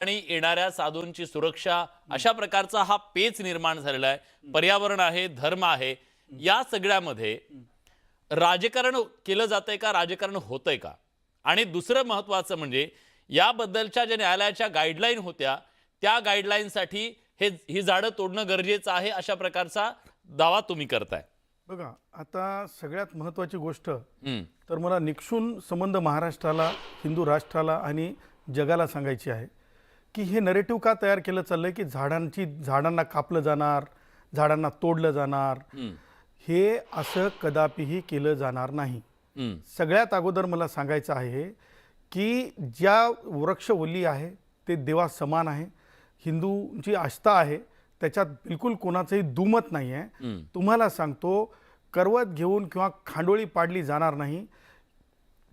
आणि येणाऱ्या साधूंची सुरक्षा अशा प्रकारचा हा पेच निर्माण झालेला आहे. पर्यावरण आहे धर्म आहे. या सगळ्यामध्ये राजकारण केलं जातंय का राजकारण होतंय का? आणि दुसरं महत्वाचं म्हणजे याबद्दलच्या ज्या न्यायालयाच्या गाईडलाईन होत्या त्या गाईडलाईनसाठी हे ही झाडं तोडणं गरजेचं आहे अशा प्रकारचा दावा तुम्ही करताय. बघा आता सगळ्यात महत्त्वाची गोष्ट तर मला निक्षून संबंध महाराष्ट्राला हिंदू राष्ट्राला आणि जगाला सांगायची आहे. की हे नरेटिव्ह का तयार केलं चाललंय की झाडांची झाडांना कापलं जाणार झाडांना तोडलं जाणार? हे असं कदापिही केलं जाणार नाही. सगळ्यात अगोदर मला सांगायचं आहे की ज्या वृक्षवल्ली आहे ते देवा समान आहे. हिंदूंची आस्था आहे त्याच्यात बिलकुल कोणाचंही दुमत नाही आहे. तुम्हाला सांगतो करवत घेऊन किंवा खांडोळी पाडली जाणार नाही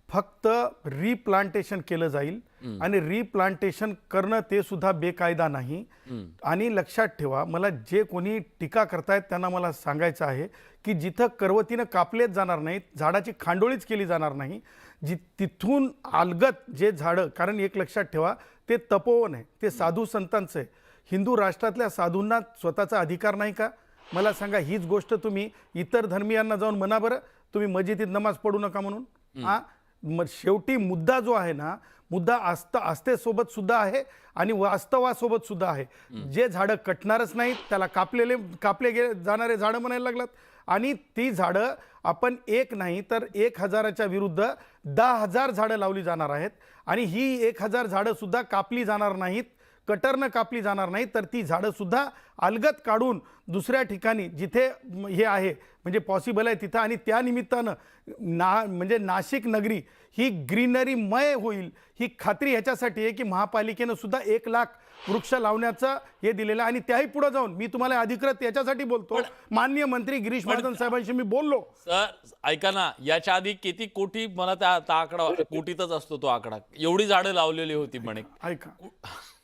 फक्त रिप्लांटेशन केलं जाईल. आणि रिप्लांटेशन करणं ते सुद्धा बेकायदा नाही. आणि लक्षात ठेवा मला जे कोणी टीका करतायत त्यांना मला सांगायचं आहे की जिथं करवतीनं कापलेच जाणार नाहीत झाडाची खांडोळीच केली जाणार नाही जी तिथून अलगत जे झाडं कारण एक लक्षात ठेवा ते तपोवन आहे ते साधू संतांचं आहे. हिंदू राष्ट्रातल्या साधूंना स्वतःचा अधिकार नाही का? मला सांगा हीच गोष्ट तुम्ही इतर धर्मियांना जाऊन म्हणा बरं तुम्ही मस्जिदीत नमाज पडू नका म्हणून. हा? मग शेवटी मुद्दा जो आहे ना मुद्दा आस्थ आस्थेसोबत सुद्धा आहे आणि वास्तवासोबत सुद्धा आहे. जे झाडं कटणारच नाहीत त्याला कापलेले कापले गे जाणारे झाडं म्हणायला लागलात. आणि ती झाडं आपण एक नाही तर एक हजाराच्या विरुद्ध दहा हजार झाडं लावली जाणार आहेत. आणि ही एक हजार झाडं सुद्धा कापली जाणार नाहीत. कटरनं कापली जाणार नाही तर ती झाडं सुद्धा अलगत काढून दुसऱ्या ठिकाणी जिथे हे आहे म्हणजे पॉसिबल आहे तिथं. आणि त्या निमित्तानं ना म्हणजे नाशिक नगरी ही ग्रीनरीमय होईल ही खात्री ह्याच्यासाठी आहे की महापालिकेनं सुद्धा एक लाख वृक्ष लावण्याचं हे दिलेलं आणि त्याही पुढे जाऊन मी तुम्हाला अधिकृत याच्यासाठी बोलतो. माननीय मंत्री गिरीश महाजन साहेबांशी मी बोललो. सर ऐका ना याच्या आधी किती कोटी मला त्या आकडा कोटीतच असतो तो आकडा. एवढी झाडं लावलेली होती म्हणे. ऐका.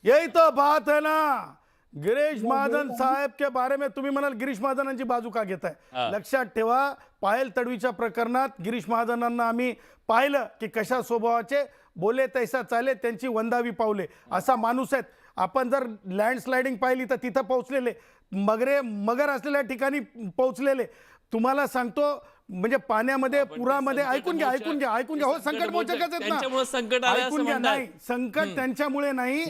यही तो बात है ना। गिरीश महाजन साहेब के बारे में तुम्ही म्हणाल गिरीश महाजनांची बाजू का घेताय? हा. लक्षात ठेवा पायल तडवीच्या प्रकरणात गिरीश महाजनांना आम्ही पाहिलं की कशा स्वभावाचे बोले तैसा चाले त्यांची वंदावी पावले. असा माणूस आहेत. आपण जर लँडस्लायडिंग पाहिली तर तिथं पोहोचलेले. मगरे मगर असलेल्या ठिकाणी पोहोचलेले. तुम्हाला सांगतो म्हणजे पाण्यामध्ये पुरामध्ये ऐकून घ्या ऐकून घ्या ऐकून घ्या. हो संकट मोचकच आहेत ना. संकट ऐकून घ्या. नाही संकट त्यांच्यामुळे नाही.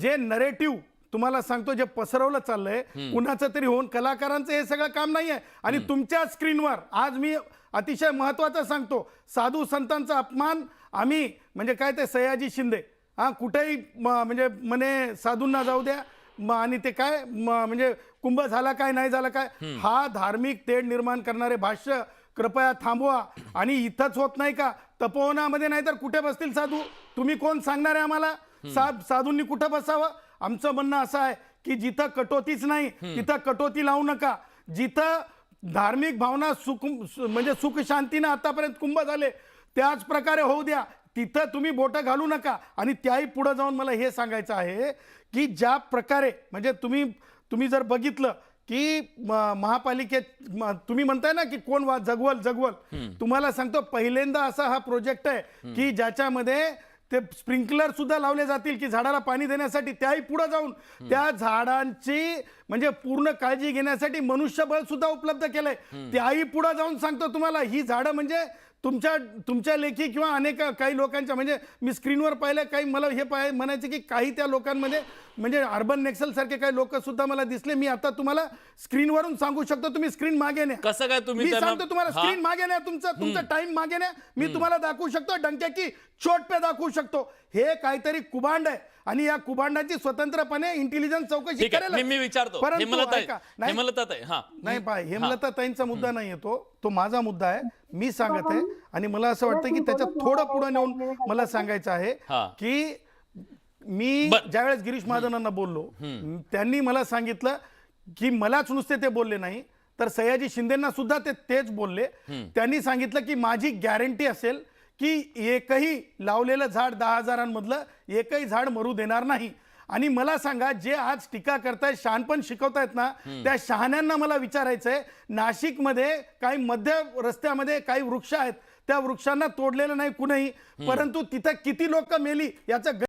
जे नरेटिव्ह तुम्हाला सांगतो जे पसरवलं चाललंय कुणाचं तरी होऊन कलाकारांचं हे सगळं काम नाही आहे आणि तुमच्या स्क्रीनवर आज मी अतिशय महत्वाचं सांगतो साधू संतांचा अपमान आम्ही म्हणजे काय ते सयाजी शिंदे. हा कुठेही म्हणजे म्हणे साधूंना जाऊ द्या. म- आणि ते काय म्हणजे कुंभ झाला काय नाही झाला काय हा धार्मिक तेढ निर्माण करणारे भाष्य कृपया थांबवा. आणि इथंच होत नाही का? तपोवनामध्ये नाही तर कुठे बसतील साधू? तुम्ही कोण सांगणार आहे आम्हाला? साध साधूंनी कुठं बसावं? आमचं म्हणणं असं आहे की जिथं कटोतीच नाही तिथं कटोती लावू नका. जिथं धार्मिक भावना सुख सु- म्हणजे सुख शांतीनं आतापर्यंत कुंभ झाले त्याच प्रकारे होऊ द्या. तिथं तुम्ही बोटं घालू नका. आणि त्याही पुढे जाऊन मला हे सांगायचं आहे की ज्या प्रकारे म्हणजे तुम्ही तुम्ही जर बघितलं की महापालिकेत तुम्ही म्हणताय ना की कोण वा जगवल जगवल. तुम्हाला सांगतो पहिल्यांदा असा हा प्रोजेक्ट आहे की ज्याच्यामध्ये ते स्प्रिंकलर सुद्धा लावले जातील की झाडाला पाणी देण्यासाठी त्याही पुढे जाऊन. त्या झाडांची म्हणजे पूर्ण काळजी घेण्यासाठी मनुष्यबळ सुद्धा उपलब्ध केलंय. त्याही पुढे जाऊन सांगतो तुम्हाला ही झाडं म्हणजे तुमच्या तुमच्या लेखी किंवा अनेक काही लोकांच्या म्हणजे मी स्क्रीनवर पाहिलं काही मला हे पाय म्हणायचं की काही त्या लोकांमध्ये म्हणजे अर्बन नेक्सल सारखे काही लोक सुद्धा मला दिसले. मी आता तुम्हाला स्क्रीनवरून सांगू शकतो तुम्ही स्क्रीन मागे न्या. कसं काय तुम्ही मी सांगतो तुम्हाला. स्क्रीन मागे न्या तुमचं तुमचं टाइम मागे न्या. मी तुम्हाला दाखवू शकतो डंके की चोट पे दाखवू शकतो. हे काहीतरी कुभांड आहे. आणि या कुभांडाची स्वतंत्रपणे इंटेलिजन्स चौकशी करेल मी विचारतो. परंतु नाही- हेमलता हा. नाही पाय हेमलता ताईंचा मुद्दा नाही येतो तो माझा मुद्दा आहे. मी सांगत आहे. आणि मला असं वाटतं की त्याच्यात थोडं पुढे नेऊन मला सांगायचं आहे हा. की मी. ज्यावेळेस गिरीश महाजनांना बोललो त्यांनी मला सांगितलं की मलाच नुसते ते बोलले नाही तर सयाजी शिंदेना सुद्धा ते तेच बोलले. त्यांनी सांगितलं की माझी गॅरंटी असेल की एकही लावलेलं झाड दहा हजारांमधलं एकही झाड मरू देणार नाही. आणि मला सांगा जे आज टीका करतायत शहाणपण शिकवतायत ना त्या शहाण्यांना मला विचारायचं आहे नाशिकमध्ये काही मध्य रस्त्यामध्ये काही वृक्ष आहेत त्या वृक्षांना तोडलेलं नाही कुणीही परंतु तिथं किती लोक मेली याचं